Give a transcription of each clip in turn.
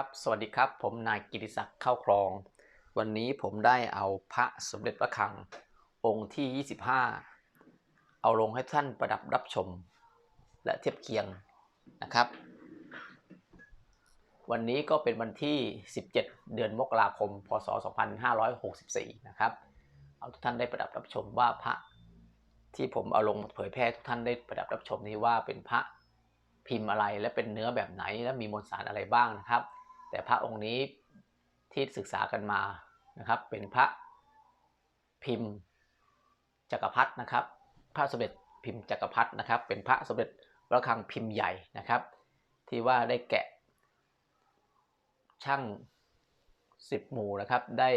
ครับ สวัสดีครับ ผมนายกิติศักดิ์เข้าครอง วันนี้ผมได้เอาพระสมเด็จพระคัง องค์ที่ 25 เอาลงให้ท่านประดับรับชม และเทียบเคียงนะครับ วันนี้ก็เป็นวันที่ 17 เดือนมกราคม พศ 2564 นะครับ เอาทุกท่านได้ประดับรับชมว่าพระที่ผมเอาลงเผยแพร่ทุกท่านได้ประดับรับชมนี้ว่าเป็นพระพิมพ์อะไรและเป็นเนื้อแบบไหนและมีมวลสารอะไรบ้างนะครับ แต่พระองค์นี้ที่ศึกษากันมานะครับ เป็นพระพิมพ์จักรพรรดินะครับ พระสมเด็จพิมพ์จักรพรรดินะครับ เป็นพระสมเด็จพระคังพิมพ์ใหญ่นะครับ ที่ว่าได้แกะช่างสิบหมู่นะครับ ได้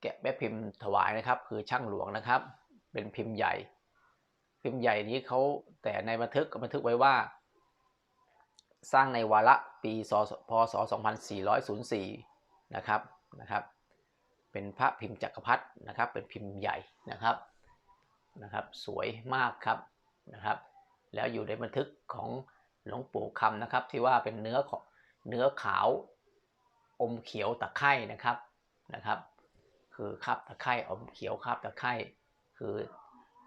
แกะแม่พิมพ์ถวายนะครับ คือช่างหลวงนะครับ เป็นพิมพ์ใหญ่ พิมพ์ใหญ่นี้เขาแต่ในบันทึกก็บันทึกไว้ว่า สร้างในวาระปีพศ 2404 นะครับนะครับ เป็นพระพิมพ์จักรพรรดินะครับ เป็นพิมพ์ใหญ่นะครับนะครับสวยมากครับนะครับ แล้วอยู่ในบันทึกของหลวงปู่คำนะครับ ที่ว่าเป็นเนื้อของเนื้อขาวอมเขียวตะไคร่นะครับนะครับ คือคราบตะไคร่อมเขียวคราบตะไคร่คือ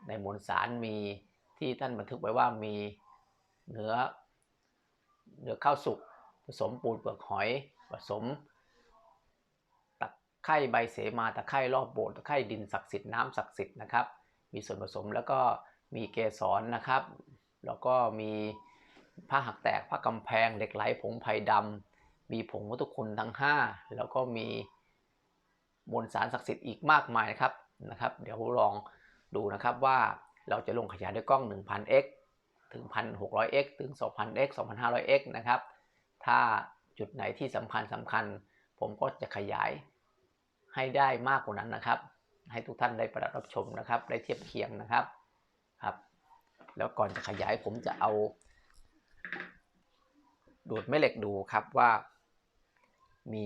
ในมวลสารมีที่ท่านบันทึกไว้ว่ามีเนื้อ เนื้อข้าวสุกผสมปูนเปลือกหอย ผสมตะไคร่ใบเสมาตะไคร่รอบโบสถ์ตะไคร่ดินศักดิ์สิทธิ์น้ำศักดิ์สิทธิ์นะครับ มีส่วนผสมแล้วก็มีเกสรนะครับ แล้วก็มีผ้าหักแตกผ้ากำแพงเหล็กไหลผงไผ่ดำมีผงวัตถุคุณทั้ง 5 แล้วก็มีมวลสารศักดิ์สิทธิ์อีกมากมายนะครับนะครับ เดี๋ยวลองดูนะครับว่าเราจะลงขยายด้วยกล้อง 1000x ถึง 1600x ถึง 2000x 2500x นะครับ ถ้าจุดไหนที่สำคัญสำคัญ ผมก็จะขยายให้ได้มากกว่านั้นนะครับ ให้ทุกท่านได้ประดับรับชมนะครับ ได้เทียบเคียงนะครับครับ แล้วก่อนจะขยายผมจะเอา ดูดแม่เหล็กดูครับว่ามี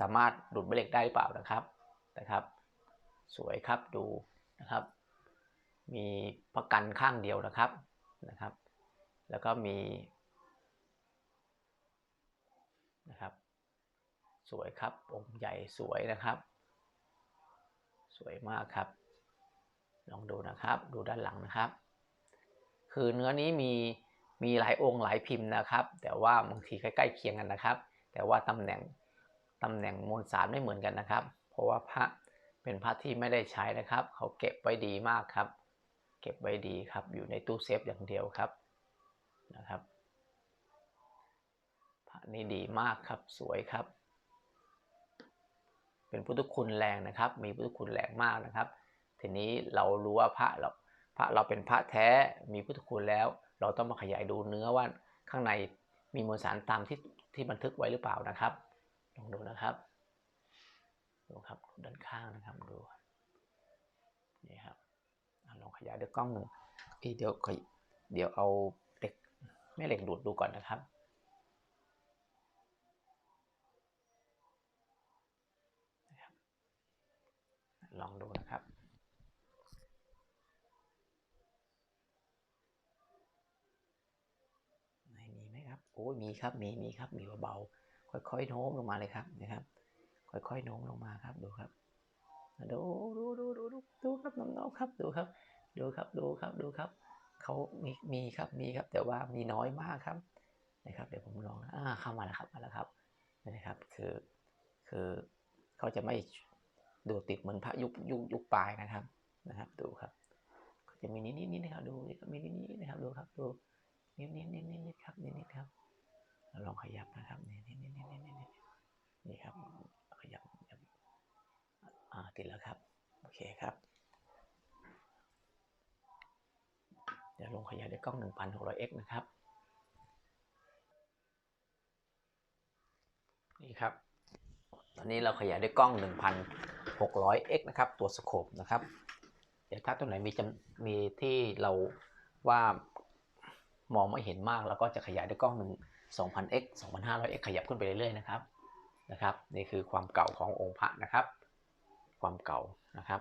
สามารถดูดแม่เหล็กได้หรือเปล่านะครับนะครับ สวยครับดูนะครับ มีประกันข้างเดียวนะครับ นะครับ แล้วก็มีนะครับ สวยครับ องค์ใหญ่สวยนะครับ สวยมากครับ ลองดูนะครับ ดูด้านหลังนะครับ คือเนื้อนี้มีมีหลายองค์หลายพิมพ์นะครับ แต่ว่าบางทีใกล้ๆเคียงกันนะครับ แต่ว่าตำแหน่งตำแหน่งมวลสารไม่เหมือนกันนะครับ เพราะว่าพระเป็นพระที่ไม่ได้ใช้นะครับ เขาเก็บไว้ดีมากครับ เก็บไว้ดีครับ อยู่ในตู้เซฟอย่างเดียวครับนะครับพระนี้ดีมากครับสวยครับ เป็นพุทธคุณแรงนะครับ มีพุทธคุณแรงมากนะครับ ทีนี้เรารู้ว่าพระเราพระเราเป็นพระแท้มีพุทธคุณแล้ว เราต้องมาขยายดูเนื้อว่าข้างในมีมวลสารตามที่ที่บันทึกไว้หรือเปล่านะครับลองดูนะครับดูครับด้านข้างนะครับดูนี่ครับ ลองขยายด้วยกล้องหนึ่งเดี๋ยวเดี๋ยวเอาเหล็กแม่เหล็กดูดดูก่อนนะครับลองดูนะครับ มีไหมครับ โอ้มีครับ มี มีครับ มีเบาๆ ค่อยๆ โน้มลงมาเลยครับ นะครับ ค่อยๆ โน้มลงมาครับ ดูครับ ดูดูดูดูดูดูครับน้องๆครับดูครับ ดูครับดูครับดูครับเขามีมีครับมีครับ แต่ว่ามีน้อยมากครับนะครับ เดี๋ยวผมลองอ่าเข้ามาแล้วครับมาแล้วครับนะครับ คือคือเขาจะไม่ดูติดเหมือนพระยุคยุคยุคปลายนะครับนะครับ ดูครับจะมีนิดนิดนิดนะครับดูมีนิดนิดนะครับดูครับดูนิดนิดนิดนิดนิดครับนิดนิดครับลองขยับนะครับนิดนิดนิดนิดนิดนิดนี่ครับขยับ ติดแล้วครับ โอเคครับ เดี๋ยวลงขยายด้วยกล้อง 1600x นะครับ นี่ครับ ตอนนี้เราขยายด้วยกล้อง 1600x นะครับ ตัวสโคปนะครับ เดี๋ยวถ้าตัวไหนมีจำมีที่เราว่ามองไม่เห็นมากเราก็จะขยายด้วยกล้องหนึ่ง 2000x 2500x ขยับขึ้นไปเรื่อยๆนะครับนะครับ นี่คือความเก่าขององค์พระนะครับ ความเก่านะครับ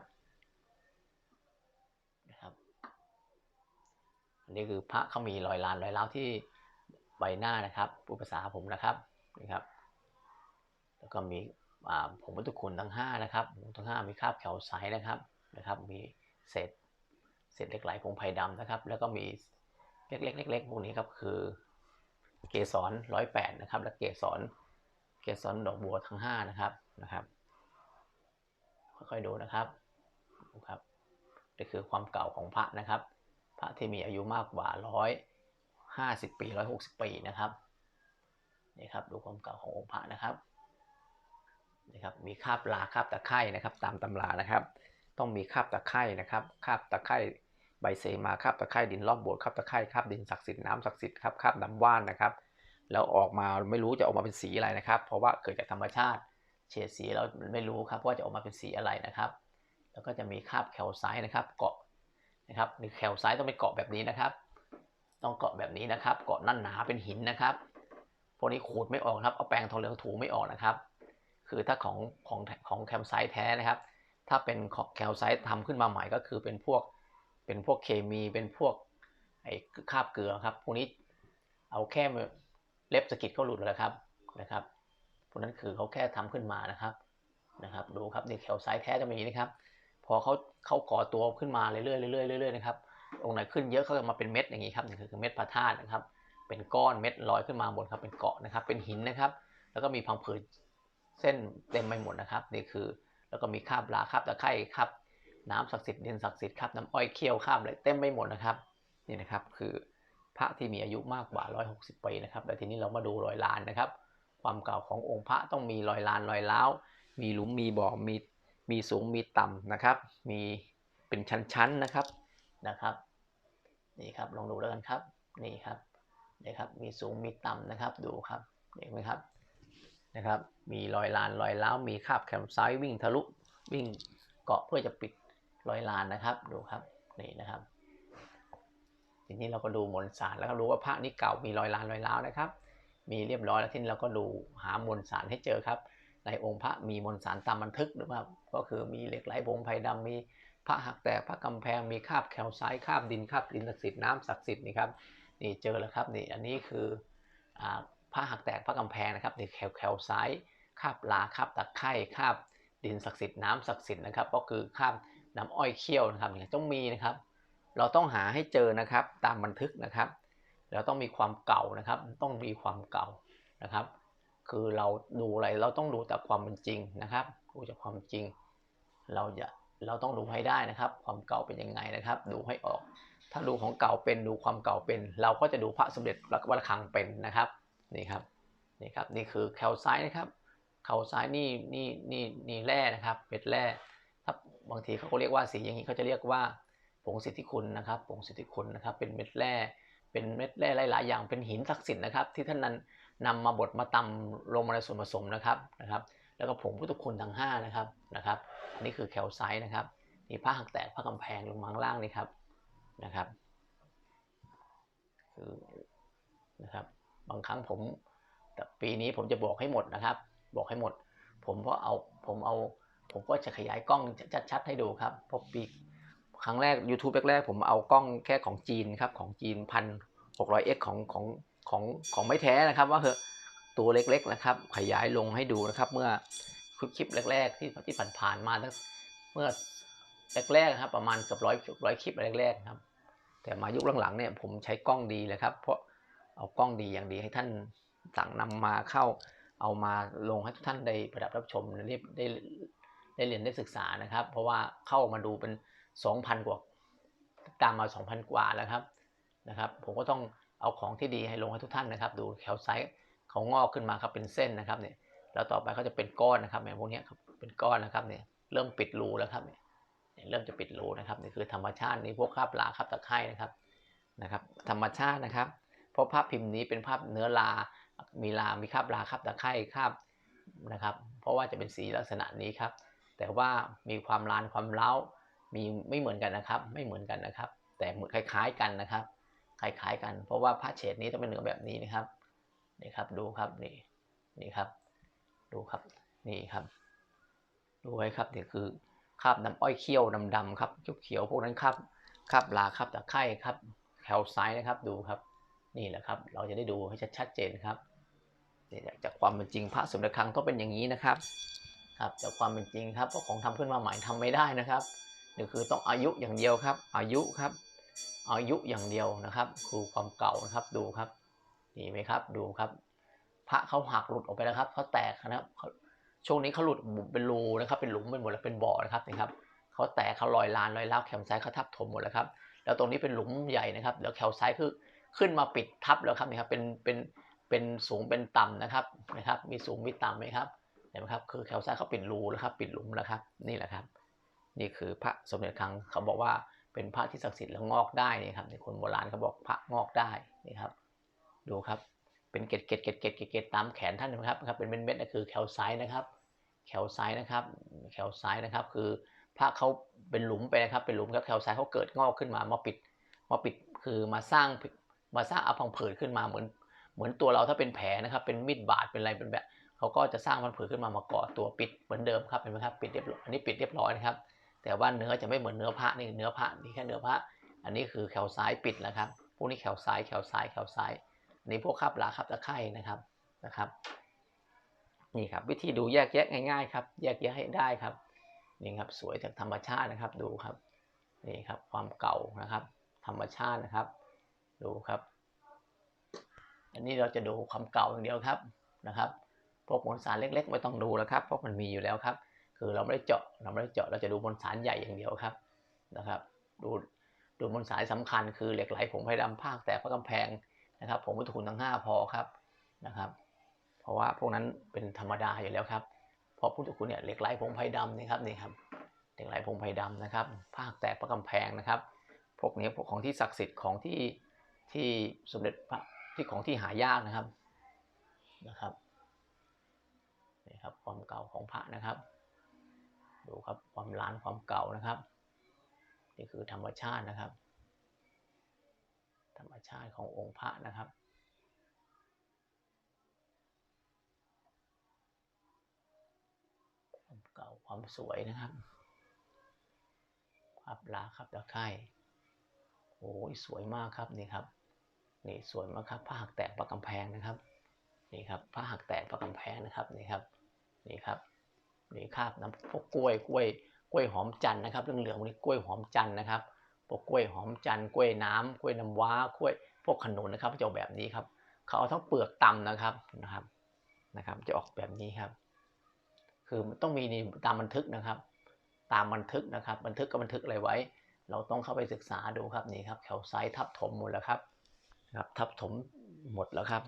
นะครับ อันนี้คือพระเขามีรอยลานรอยร้าวที่ใบหน้านะครับผู้ภาษาผมนะครับนี่ครับ แล้วก็มีอ่าผงวัตถุคุณทั้งห้านะครับทั้งห้ามีคราบแคลไซต์นะครับนะครับ มีเศษเศษเหล็กไหลผงไผ่ดำนะครับ แล้วก็มีเล็กๆเล็กๆพวกนี้ครับคือเกสรร้อยแปดนะครับ และเกสรเกสรดอกบัวทั้งห้านะครับนะครับ ค่อยๆดูนะครับดูครับนี่คือความเก่าของพระนะครับ พระที่มีอายุมากกว่าร้อยห้าสิบปีร้อยหกสิบปีนะครับนี่ครับดูความเก่าขององค์พระนะครับนี่ครับมีคาบลาคาบตะไคร่นะครับ ตามตำรานะครับ ต้องมีคาบตะไคร่นะครับคาบตะไคร่ใบเสมาคาบตะไคร่ดินรอบโบสถ์คาบตะไคร่คาบดินศักดิ์สิทธิ์น้ำศักดิ์สิทธิ์ครับคาบน้ำว่านนะครับแล้วออกมาไม่รู้จะออกมาเป็นสีอะไรนะครับ เพราะว่าเกิดจากธรรมชาติ เฉดสีเราไม่รู้ครับว่าจะออกมาเป็นสีอะไรนะครับ แล้วก็จะมีคาบแคลไซต์นะครับ เกาะนะครับหรือแคลไซต์ต้องเป็นเกาะแบบนี้นะครับ ต้องเกาะแบบนี้นะครับ เกาะนั่นหนาเป็นหินนะครับพวกนี้ขูดไม่ออกครับเอาแปรงทองเหลืองถูไม่ออกนะครับ คือถ้าของของของแคลไซต์แท้นะครับ ถ้าเป็นของแคลไซต์ทำขึ้นมาใหม่ก็คือเป็นพวกเป็นพวกเคมีเป็นพวกไอ้คาบเกลือครับพวกนี้เอาแค่เล็บสกิดก็หลุดแล้วครับนะครับ วกนั้นคือเขาแค่ทำขึ้นมานะครับนะครับ ดูครับนี่แคลไซต์แท้จะเป็นอย่างนี้นะครับ พอเขาเขาก่อตัวขึ้นมาเรื่อยๆเรื่อยๆเรื่อยๆนะครับองค์ไหนขึ้นเยอะเขาจะมาเป็นเม็ดอย่างนี้ครับนี่คือเม็ดพระธาตุนะครับ เป็นก้อนเม็ดลอยขึ้นมาบนครับเป็นเกาะนะครับ เป็นหินนะครับ แล้วก็มีพังผืดเส้นเต็มไปหมดนะครับนี่คือ แล้วก็มีคาบลาคาบตะไคร่คราบน้ำศักดิ์สิทธิ์ดินศักดิ์สิทธิ์คราบน้ำอ้อยเคี่ยวคาบอะไรเต็มไปหมดนะครับนี่นะครับคือพระที่มีอายุมากกว่า 160 ปีนะครับ แล้วทีนี้เรามาดูรอยลานนะครับ ความเก่าขององค์พระต้องมีรอยลานรอยเล้ามีหลุมมีบ่อมีมีสูงมีต่ำนะครับ มีเป็นชั้นๆนะครับนะครับนี่ครับลองดูแล้วกันครับนี่ครับนี่ครับมีสูงมีต่ำนะครับดูครับเห็นไหมครับนะครับมีรอยลานรอยเล้ามีคาบแคมไซด์วิ่งทะลุวิ่งเกาะเพื่อจะปิดรอยลานนะครับดูครับนี่นะครับทีนี้เราก็ดูมวลสารแล้วก็รู้ว่าพระนี้เก่ามีรอยลานรอยเล้านะครับ มีเรียบร้อยแล้วทีนี้เราก็ดูหามวลสารให้เจอครับ ในองค์พระมีมวลสารตามบันทึกหรือว่าก็คือมีเหล็กไหลผงไผ่ดำมีพระหักแตกพระกำแพงมีคาบแคลไซต์คาบดินคาบดินศักดิ์สิทธิ์น้ำศักดิ์สิทธิ์นี่ครับนี่เจอแล้วครับนี่อันนี้คือพระหักแตกพระกำแพงนะครับนี่แคลแคลไซต์คาบลาคาบตะไคร่คาบดินศักดิ์สิทธิ์น้ำศักดิ์สิทธิ์นะครับ ก็คือคาบน้ำอ้อยเคี่ยวนะครับนี่ต้องมีนะครับ เราต้องหาให้เจอนะครับตามบันทึกนะครับ แล้วต้องมีความเก่านะครับ ต้องมีความเก่านะครับ คือเราดูอะไรเราต้องดูแต่ความเป็นจริงนะครับดูจากความจริง เราจะเราต้องดูให้ได้นะครับ ความเก่าเป็นยังไงนะครับ ดูให้ออก ถ้าดูของเก่าเป็นดูความเก่าเป็น เราก็จะดูพระสมเด็จวัดระฆังเป็นนะครับนี่ครับนี่ครับนี่คือแคลไซต์นะครับแคลไซต์นี่นี่นี่นี่แร่นะครับเป็นแร่ถ้าบางทีเขาก็เรียกว่าสีอย่างนี้เขาจะเรียกว่าผงสิทธิคุณนะครับผงสิทธิคุณนะครับ เป็นเม็ดแร่ เป็นเม็ดแร่หลาย ๆ อย่างเป็นหินศักดิ์สิทธิ์นะครับ ที่ท่านนั้นนำมาบดมาตำลงมาในส่วนผสมนะครับนะครับ แล้วก็ผงพุทธคุณทั้ง5นะครับนะครับอันนี้คือแคลไซต์นะครับนี่ผ้าหักแตกผ้ากำแพงลงมาข้างล่างนี่ครับนะครับคือนะครับบางครั้งผมแต่ปีนี้ผมจะบอกให้หมดนะครับ บอกให้หมด ผมก็เอาผมเอาผมก็จะขยายกล้องชัด ๆ ให้ดูครับเพราะปี ครั้งแรก YouTube แรกๆผมเอากล้องแค่ของจีนครับของจีนพันหกร้อยเอ็กของของของของไม่แท้นะครับว่าเหอะตัวเล็กๆนะครับ ขยายลงให้ดูนะครับเมื่อคลิปแรก ๆ ที่ที่ผ่านๆมาตั้งเมื่อแรกๆครับประมาณเกือบร้อยร้อยคลิปแรกๆครับ แต่มายุคหลังๆเนี่ยผมใช้กล้องดีเลยครับ เพราะเอากล้องดีอย่างดีให้ท่านสั่งนำมาเข้า เอามาลงให้ทุกท่านได้ประดับรับชมได้ได้ได้เรียนได้ศึกษานะครับ เพราะว่าเข้ามาดูเป็น 2,000 กว่า ตามมา 2,000 กว่าแล้วครับนะครับ ผมก็ต้องเอาของที่ดีให้ลงให้ทุกท่านนะครับ ดูแคลไซต์เขางอกขึ้นมาครับเป็นเส้นนะครับเนี่ยแล้วต่อไปเขาจะเป็นก้อนนะครับแบบพวกนี้ครับเป็นก้อนนะครับเนี่ยเริ่มปิดรูแล้วครับเนี่ยเริ่มจะปิดรูนะครับนี่คือธรรมชาตินี่พวกคราบลาคราบตะไคร่นะครับนะครับ ธรรมชาตินะครับ เพราะภาพพิมพ์นี้เป็นภาพเนื้อลา มีลา มีคราบลาคราบตะไคร่คราบนะครับ เพราะว่าจะเป็นสีลักษณะนี้ครับ แต่ว่ามีความลานความเล้า มีไม่เหมือนกันนะครับ ไม่เหมือนกันนะครับ แต่คล้าย ๆกันนะครับ คล้าย ๆ กัน เพราะว่าผ้าเฉดนี้ต้องเป็นเนื้อแบบนี้นะครับนี่ครับดูครับนี่นี่ครับ ดูครับนี่ครับ ดูไว้ครับนี่คือคราบน้ำอ้อยเคี่ยวดำๆครับเขียวๆพวกนั้นครับคราบลาคราบตะไคร่ครับแคลไซต์นะครับดูครับ นี่แหละครับ เราจะได้ดูให้ชัดเจนครับนี่จากความเป็นจริงพระสมเด็จครั้งต้องเป็นอย่างนี้นะครับ ครับจากความเป็นจริงครับเพราะของทำขึ้นมาใหม่ทำไม่ได้นะครับ นี่คือต้องอายุอย่างเดียวครับ อายุครับ อายุอย่างเดียวนะครับ คือความเก่านะครับดูครับนี่ไหมครับดูครับ พระเขาหักหลุดออกไปแล้วครับเขาแตกนะครับช่วงนี้เขาหลุดบุบเป็นรูนะครับเป็นหลุมเป็นหมดแล้วเป็นบ่อนะครับนี่ครับเขาแตกเขาลอยลานลอยลาวแคมไซด์เขาทับถมหมดแล้วครับแล้วตรงนี้เป็นหลุมใหญ่นะครับแล้วแคลไซด์คือขึ้นมาปิดทับแล้วครับนี่ครับเป็นเป็นเป็นสูงเป็นต่ำนะครับนะครับ มีสูงมีต่ำไหมครับเห็นไหมครับคือแคลไซด์เขาปิดรูแล้วครับปิดหลุมแล้วครับนี่แหละครับ นี่คือพระสมเด็จครั้งเขาบอกว่าเป็นพระที่ศักดิ์สิทธิ์แล้วงอกได้นี่ครับในคนโบราณเขาบอกพระงอกได้นี่ครับ ดูครับเป็นเกล็ดเกล็ดเกล็ดเกล็ดเกล็ดเกล็ดตามแขนท่านนะครับครับเป็นเม็ดเม็ดนั่นคือแคลไซด์นะครับ แคลไซด์นะครับ แคลไซด์นะครับ คือพระเขาเป็นหลุมไปนะครับ เป็นหลุมครับแคลไซด์เขาเกิดงอกขึ้นมามาปิดมาปิดคือมาสร้างมาสร้างอพังผืดขึ้นมาเหมือน เหมือนตัวเราถ้าเป็นแผลนะครับ เป็นมีดบาดเป็นอะไรเป็นแบบเขาก็จะสร้างพังผืดขึ้นมามากาะตัวปิดเหมือนเดิมครับเห็นไหมครับปิดเรียบร้อยอันนี้ปิดเรียบร้อยนะครับ แต่ว่าเนื้อจะไม่เหมือนเนื้อพระนี่เนื้อพระนี่แค่เนื้อพระ อันนี้คือแคลไซด์ปิดแล้วครับ พวกนี้แคลไซด์แคลไซด์แคลไซด์อันนี้พวกคราบลาคราบตะไคร่นะครับนะครับนี่ครับวิธีดูแยกแยะง่ายๆครับแยกแยะให้ได้ครับนี่ครับสวยจากธรรมชาตินะครับดูครับนี่ครับความเก่านะครับ ธรรมชาตินะครับ ดูครับ อันนี้เราจะดูความเก่าอย่างเดียวครับนะครับพวกมวลสารเล็กๆไม่ต้องดูแล้วครับเพราะมันมีอยู่แล้วครับ คือเราไม่ได้เจาะเราไม่ได้เจาะเราจะดูมวลสารใหญ่อย่างเดียวครับนะครับ ดูดูมวลสารสำคัญคือเหล็กไหลผงไผ่ดำภาคแตกพระกำแพงนะครับผงวัตถุคุณทั้งห้าพอครับนะครับ เพราะว่าพวกนั้นเป็นธรรมดาอยู่แล้วครับเพราะพุทธคุณเนี่ยเหล็กไหลผงไผ่ดำนี่ครับนี่ครับเหล็กไหลผงไผ่ดำนะครับภาคแตกพระกำแพงนะครับ พวกนี้พวกของที่ศักดิ์สิทธิ์ของที่ที่สมเด็จพระที่ของที่หายากนะครับนะครับนี่ครับความเก่าของพระนะครับ ดูครับความล้านความเก่านะครับนี่คือธรรมชาตินะครับ ธรรมชาติขององค์พระนะครับความเก่าความสวยนะครับภาพลาครับตะไคร่โอ้ยสวยมากครับนี่ครับนี่สวยมากครับผ้าหักแตกประกำแพงนะครับนี่ครับผ้าหักแตกประกำแพงนะครับนี่ครับนี่ครับ นี่ครับน้ำพวกกล้วยกล้วยกล้วยหอมจันนะครับเรื่องเหลืองๆนี่กล้วยหอมจันนะครับพวกกล้วยหอมจันกล้วยน้ำกล้วยน้ำว้ากล้วยพวกขนุนนะครับจะออกแบบนี้ครับเขาเอาทั้งเปลือกตำนะครับนะครับนะครับ จะออกแบบนี้ครับ คือมันต้องมีตามบันทึกนะครับ ตามบันทึกนะครับ บันทึกก็บันทึกอะไรไว้ เราต้องเข้าไปศึกษาดูครับนี่ครับแถวไซต์ทับถมหมดแล้วครับครับ ทับถมหมดแล้วครับ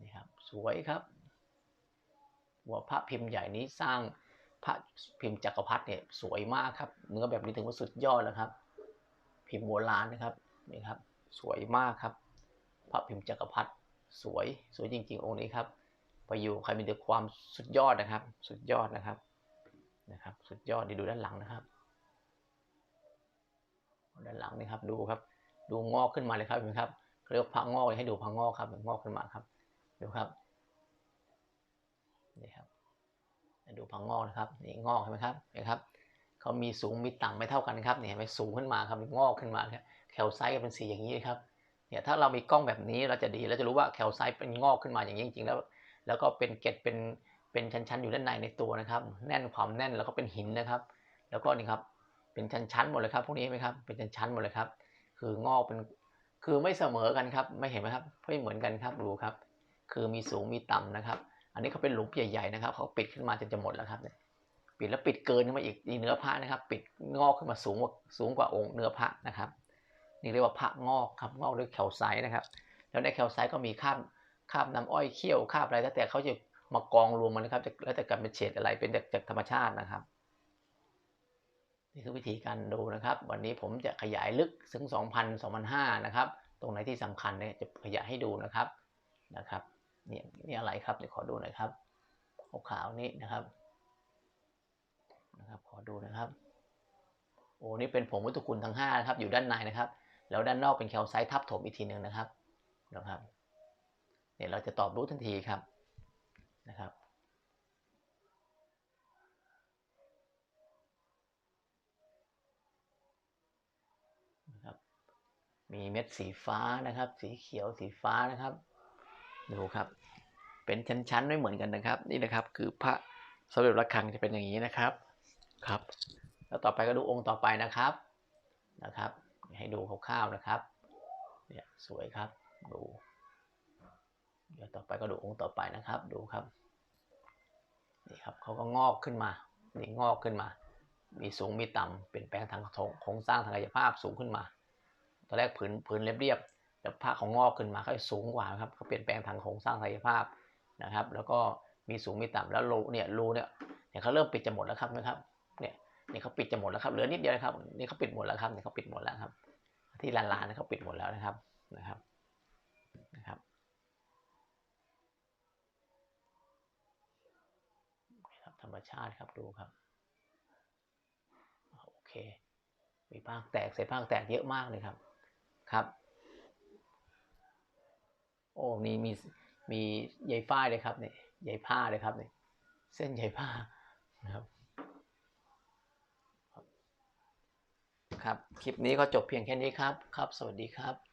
นี่ครับ สวยครับ หัวพระพิมพ์ใหญ่นี้สร้างพระพิมพ์จักรพรรดิเนี่ยสวยมากครับ เนื้อแบบนี้ถึงว่าสุดยอดแล้วครับ พิมพ์โบราณนะครับนี่ครับ สวยมากครับ พระพิมพ์จักรพรรดิสวยสวยจริง ๆ องค์นี้ครับไปอยู่ใครมีแต่ความสุดยอดนะครับ สุดยอดนะครับนะครับ สุดยอดดีดูด้านหลังนะครับ ด้านหลังนี่ครับดูครับ ดูงอกขึ้นมาเลยครับเห็นไหมครับเรียกพระงอกเลยให้ดูพระงอกครับงอกขึ้นมาครับดูครับ นี่ครับดูพระงอกนะครับนี่งอกเห็นไหมครับเห็นครับเขามีสูงมีต่ำไม่เท่ากันครับเนี่ยเห็นไหมสูงขึ้นมาครับงอกขึ้นมาครับแคลไซต์ก็เป็นสีอย่างนี้ครับเนี่ยถ้าเรามีกล้องแบบนี้เราจะดีเราจะรู้ว่าแคลไซต์เป็นงอกขึ้นมาอย่างนี้จริงๆแล้ว แล้วก็เป็นเกล็ดเป็นเป็นชั้นๆอยู่ด้านในในตัวนะครับ แน่นความแน่นแล้วก็เป็นหินนะครับ แล้วก็นี่ครับเป็นชั้นๆหมดเลยครับพวกนี้ไหมครับเป็นชั้นๆหมดเลยครับ คืองอกเป็นคือไม่เสมอกันครับไม่เห็นไหมครับไม่เหมือนกันครับดูครับ คือมีสูงมีต่ำนะครับ อันนี้เขาเป็นหลุมใหญ่ๆนะครับเขาปิดขึ้นมาจนจะหมดแล้วครับเนี่ยปิดแล้วปิดเกินขึ้นมาอีกเนื้อพระนะครับ ปิดงอกขึ้นมาสูงกว่าสูงกว่าองค์เนื้อพระนะครับ นี่เรียกว่าพระงอกครับงอกด้วยแคลไซต์นะครับ แล้วในแคลไซต์ก็มีคาบคาบน้ำอ้อยเคี่ยวคาบอะไรแล้วแต่เขาจะมากองรวมมันนะครับแล้วแต่การเป็นเฉดอะไรเป็นจากจากธรรมชาตินะครับนี่คือวิธีการดูนะครับ วันนี้ผมจะขยายลึกถึง 2,000 2,500นะครับ ตรงไหนที่สำคัญเนี่ยจะขยายให้ดูนะครับนะครับ นี่นี่อะไรครับเดี๋ยวขอดูหน่อยครับขาวๆนี้นะครับนะครับ ขอดูนะครับโอ้นี่เป็นผงวัตถุคุณทั้ง5นะครับอยู่ด้านในนะครับ แล้วด้านนอกเป็นแคลไซต์ทับถมอีกทีหนึ่งนะครับนะครับเนี่ยเราจะตอบรู้ทันทีครับนะครับมีเม็ดสีฟ้านะครับ สีเขียวสีฟ้านะครับ ดูครับ เป็นชั้นๆไม่เหมือนกันนะครับ นี่นะครับคือพระสมเด็จระฆังจะเป็นอย่างนี้นะครับครับ แล้วต่อไปก็ดูองค์ต่อไปนะครับนะครับ ให้ดูคร่าวๆนะครับเนี่ยสวยครับดูเดี๋ยวต่อไปก็ดูองค์ต่อไปนะครับ ดูครับนี่ครับเขาก็งอกขึ้นมานี่งอกขึ้นมา มีสูงมีต่ำเปลี่ยนแปลงทางโครงสร้างทางกายภาพสูงขึ้นมาตอนแรกผืนผืนเรียบ แต่ผ้าขางงอกขึ้นมาเขาสูงกว่าครับเขาเปลี่ยนแปลงทางโครงสร้างทางกายภาพนะครับ แล้วก็มีสูงมีต่ำแล้วรูเนี่ยรูเนี่ยเนี่ยเขาเริ่มปิดจะหมดแล้วครับนะครับเนี่ยเนี่ยเขาปิดจะหมดแล้วครับเหลือนิดเดียวนะครับนี่เขาปิดหมดแล้วครับเนี่ยเขาปิดหมดแล้วครับ ที่ลานๆนี่เขาปิดหมดแล้วนะครับนะครับนะครับธรรมชาติครับดูครับโอเคมีภาคแตกเศษภาคแตกเยอะมากเลยครับครับ โอ้นี่มีมีใยฝ้ายเลยครับเนี่ยใยผ้าเลยครับเนี่ยเส้นใยผ้านะครับครับ คลิปนี้ก็จบเพียงแค่นี้ครับ ครับ สวัสดีครับ